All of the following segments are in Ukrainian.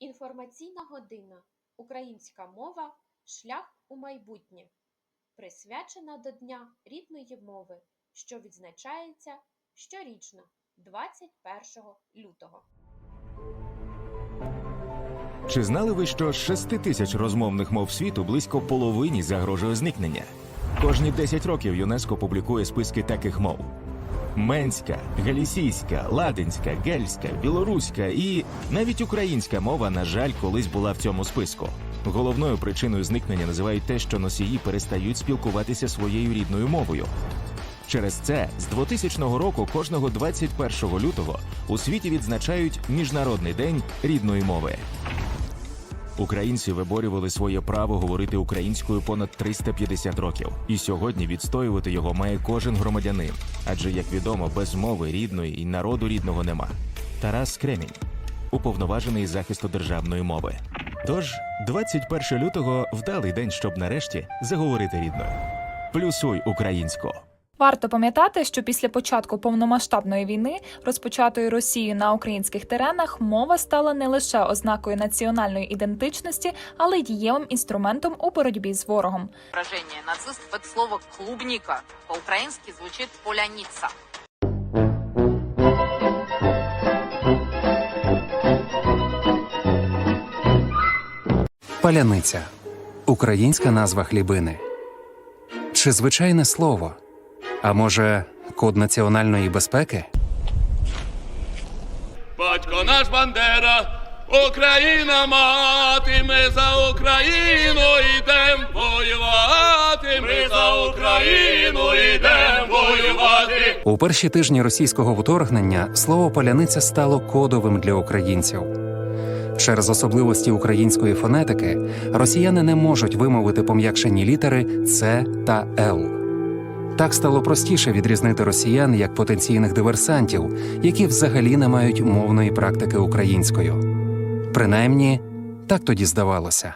Інформаційна година. Українська мова. Шлях у майбутнє. Присвячена до Дня рідної мови, що відзначається щорічно 21 лютого. Чи знали ви, що з 6 тисяч розмовних мов світу близько половині загрожує зникнення? Кожні 10 років ЮНЕСКО публікує списки таких мов: менська, галісійська, ладинська, гельська, білоруська і навіть українська мова, на жаль, колись була в цьому списку. Головною причиною зникнення називають те, що носії перестають спілкуватися своєю рідною мовою. Через це з 2000 року кожного 21 лютого у світі відзначають Міжнародний день рідної мови. Українці виборювали своє право говорити українською понад 350 років, і сьогодні відстоювати його має кожен громадянин. Адже, як відомо, без мови рідної і народу рідного нема. Тарас Кремінь, уповноважений захисту державної мови. Тож, 21 лютого вдалий день, щоб нарешті заговорити рідною. Плюсуй українську. Варто пам'ятати, що після початку повномасштабної війни, розпочатої Росією на українських теренах, мова стала не лише ознакою національної ідентичності, але й дієвим інструментом у боротьбі з ворогом. выражение нацистов это слово клубника. По-украински звучит поляница. Паляниця українська назва хлібини. Чи звичайне слово? А може, код національної безпеки? Батько наш Бандера, Україна мати, ми за Україну йдем воювати, ми за Україну йдем воювати. У перші тижні російського вторгнення слово паляниця стало кодовим для українців. Через особливості української фонетики росіяни не можуть вимовити пом'якшені літери С та Л. Так стало простіше відрізнити росіян як потенційних диверсантів, які взагалі не мають мовної практики українською. Принаймні, так тоді здавалося.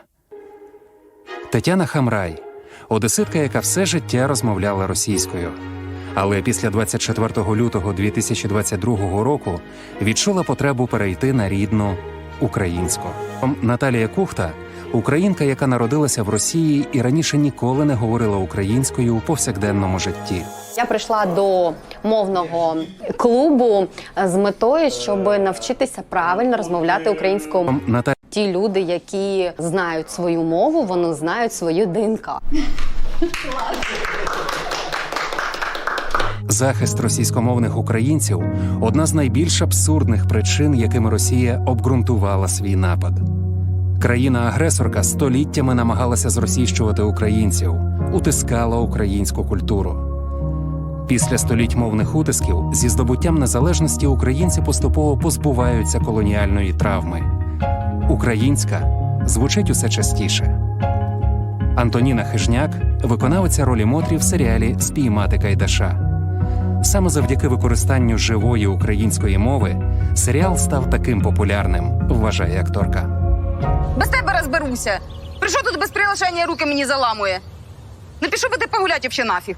Тетяна Хамрай одеситка, яка все життя розмовляла російською. Але після 24 лютого 2022 року відчула потребу перейти на рідну українську. Наталія Кухта українка, яка народилася в Росії і раніше ніколи не говорила українською у повсякденному житті. Я прийшла до мовного клубу з метою, щоб навчитися правильно розмовляти українською. мовою. Наталія Ті люди, які знають свою мову, вони знають свою ДНК. Захист російськомовних українців одна з найбільш абсурдних причин, якими Росія обґрунтувала свій напад. Країна-агресорка століттями намагалася зросійщувати українців, утискала українську культуру. Після століть мовних утисків зі здобуттям незалежності українці поступово позбуваються колоніальної травми. Українська звучить усе частіше. Антоніна Хижняк, виконавиця ролі Мотрі в серіалі Спіймати Кайдаша. Саме завдяки використанню живої української мови серіал став таким популярним, вважає акторка. Без тебе розберуся. Прийшов тут без приглашення, руки мені заламує. Не пішов би ти погуляти взагалі нафіг.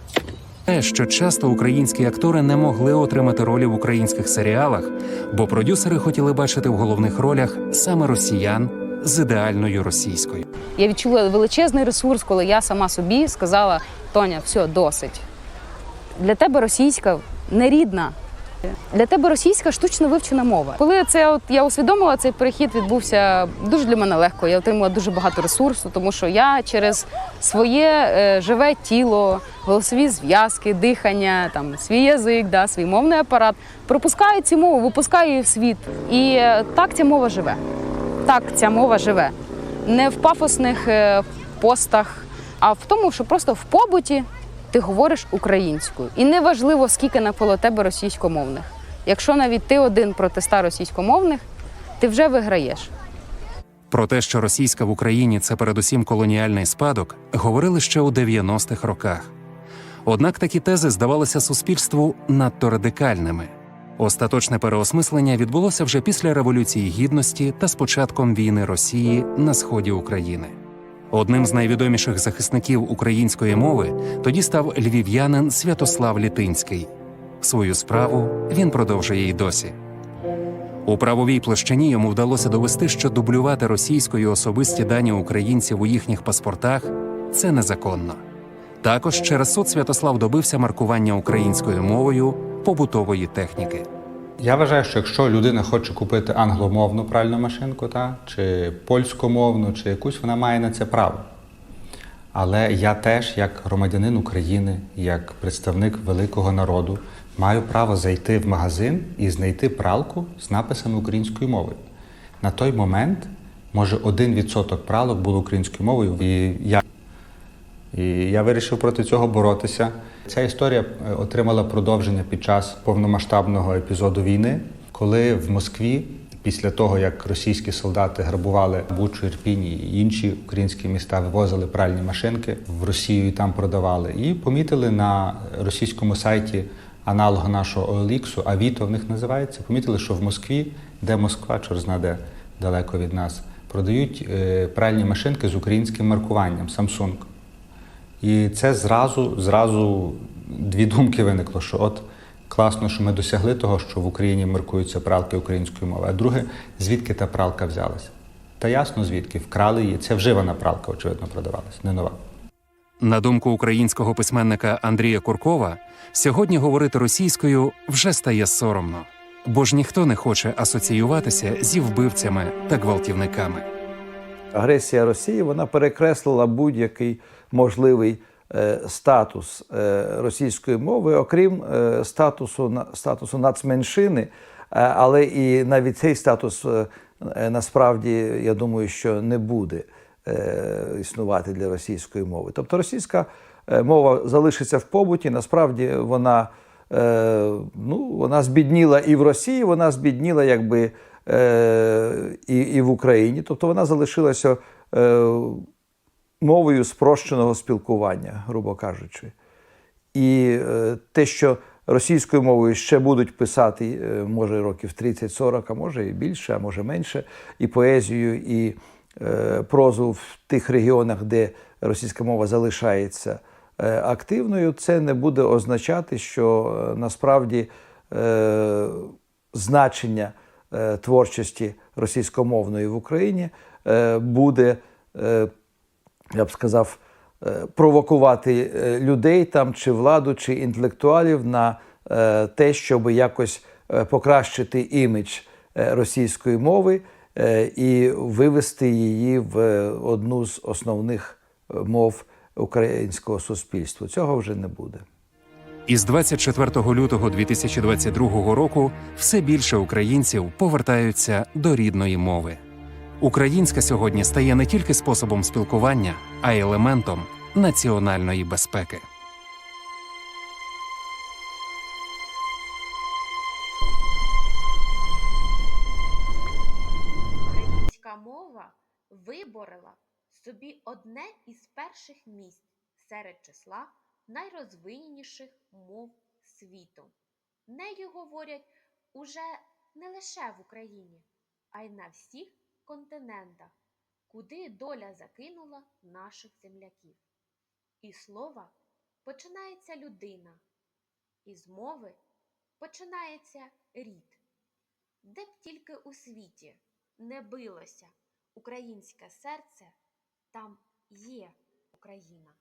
Те, що часто українські актори не могли отримати ролі в українських серіалах, бо продюсери хотіли бачити в головних ролях саме росіян з ідеальною російською. Я відчула величезний ресурс, коли я сама собі сказала: Тоня, все, досить. Для тебе російська нерідна. Для тебе російська штучно вивчена мова. Коли це от я усвідомила, цей перехід відбувся дуже для мене легко. Я отримала дуже багато ресурсу, тому що я через своє е, живе тіло, голосові зв'язки, дихання, там свій язик, да, свій мовний апарат пропускаю цю мову, випускаю її в світ. І е, так ця мова живе. Так ця мова живе. Не в пафосних е, постах, а в тому, що просто в побуті ти говориш українською. І неважливо, скільки навколо тебе російськомовних. Якщо навіть ти один проти ста російськомовних, ти вже виграєш. Про те, що російська в Україні це передусім колоніальний спадок, говорили ще у 90-х роках. Однак такі тези здавалися суспільству надто радикальними. Остаточне переосмислення відбулося вже після Революції Гідності та з початком війни Росії на сході України. Одним з найвідоміших захисників української мови тоді став львів'янин Святослав Літинський. Свою справу він продовжує й досі. У правовій площині йому вдалося довести, що дублювати російською особисті дані українців у їхніх паспортах це незаконно. Також через суд Святослав добився маркування українською мовою побутової техніки. Я вважаю, що якщо людина хоче купити англомовну пральну машинку, та, чи польськомовну, чи якусь, вона має на це право. Але я теж, як громадянин України, як представник великого народу, маю право зайти в магазин і знайти пралку з написами українською мовою. На той момент, може, один відсоток пралок було українською мовою, і я і я вирішив проти цього боротися. Ця історія е, отримала продовження під час повномасштабного епізоду війни, коли в Москві, після того як російські солдати грабували Бучу, Ірпінь і інші українські міста, вивозили пральні машинки в Росію і там продавали. І помітили на російському сайті аналога нашого OLX, Авіто в них називається. Помітили, що в Москві, де Москва, чор зна де далеко від нас, продають е, пральні машинки з українським маркуванням Samsung. І це зразу, зразу дві думки виникло, що от класно, що ми досягли того, що в Україні маркуються пралки українською мовою. А друге, звідки та пралка взялася? Та ясно, звідки вкрали її. Це вживана пралка, очевидно, продавалась, не нова. На думку українського письменника Андрія Куркова, сьогодні говорити російською вже стає соромно, бо ж ніхто не хоче асоціюватися зі вбивцями та гвалтівниками. агресія Росії вона перекреслила будь-який можливий е, статус е, російської мови, окрім е, статусу статусу нацменшини. Але і навіть цей статус насправді я думаю, що не буде існувати для російської мови. Тобто російська мова залишиться в побуті. Насправді вона, ну, вона збідніла і в Росії, вона збідніла якби і, і в Україні. Тобто вона залишилася мовою спрощеного спілкування, грубо кажучи. І е, те, що російською мовою ще будуть писати, е, може, років 30-40, а може і більше, а може менше, і поезію, і е, прозу в тих регіонах, де російська мова залишається активною, це не буде означати, що насправді значення творчості російськомовної в Україні буде, я б сказав, е, провокувати е, людей там, чи владу, чи інтелектуалів на е, те, щоб якось покращити імідж російської мови і вивести її в одну з основних мов українського суспільства. Цього вже не буде. Із 24 лютого 2022 року все більше українців повертаються до рідної мови. Українська сьогодні стає не тільки способом спілкування, а й елементом національної безпеки. Українська мова виборола собі одне із перших місць серед числа найрозвиненіших мов світу. Нею говорять уже не лише в Україні, а й на всіх континентах, куди доля закинула наших земляків. І слова починається людина, із мови починається рід. Де б тільки у світі не билося українське серце, там є Україна.